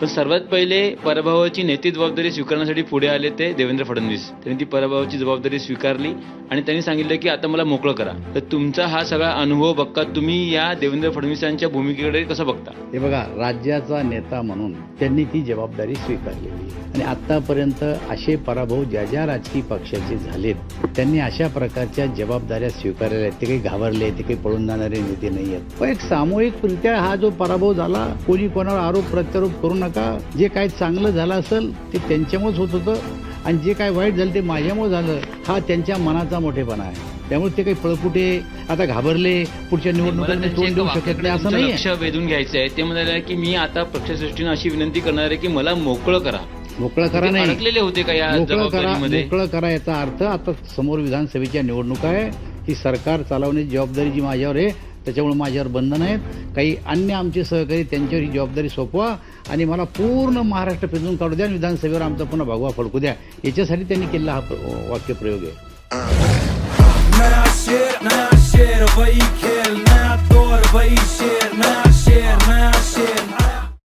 पण सर्वात पहिले पराभवाची नैतिक जबाबदारी स्वीकारण्यासाठी पुढे आले ते देवेंद्र फडणवीस. त्यांनी ती पराभवाची जबाबदारी स्वीकारली आणि त्यांनी सांगितलं की आता मला मोकळं करा. तर तुमचा हा सगळा अनुभव बघता तुम्ही या देवेंद्र फडणवीसांच्या भूमिकेकडे कसं बघता? हे बघा राज्याचा नेता म्हणून त्यांनी ती जबाबदारी स्वीकारलेली. आणि आतापर्यंत असे पराभव ज्या ज्या राजकीय पक्षाचे झालेत त्यांनी अशा प्रकारच्या जबाबदाऱ्या स्वीकारलेल्या आहेत. ते काही घाबरले ते काही पळून जाणारे नेते नाही आहेत. पण एक सामूहिकरित्या हा जो पराभव झाला कोणी कोणावर आरोप प्रत्यारोप करू नका. जे काय चांगलं झालं असेल ते त्यांच्यामुळेच होत होतं. आणि जे काय वाईट झालं ते माझ्यामुळे झालं हा त्यांच्या मनाचा मोठेपणा आहे. त्यामुळे ते काही पळकुटे आता घाबरले पुढच्या त्यांच्या तोंड देऊ शकत नाही असं नाही लक्ष वेधून घ्यायचं आहे. ते म्हणाले की मी आता पक्षश्रेष्ठीनं अशी विनंती करणार आहे की मला मोकळं करा. मोकळं करा ते नाही. अडकलेले होते का या मोकळं करा मोकळं करा याचा अर्थ आता समोर विधानसभेच्या निवडणुका आहे. ही सरकार चालवण्याची जबाबदारी जी माझ्यावर आहे त्याच्यामुळे माझ्यावर बंधन आहेत. काही अन्य आमचे सहकारी त्यांच्यावर ही जबाबदारी सोपवा आणि मला पूर्ण महाराष्ट्र फिरून काढू द्या आणि विधानसभेवर आमचा पुन्हा भगवा फडकू द्या. याच्यासाठी त्यांनी केलेला हा वाक्यप्रयोग आहे.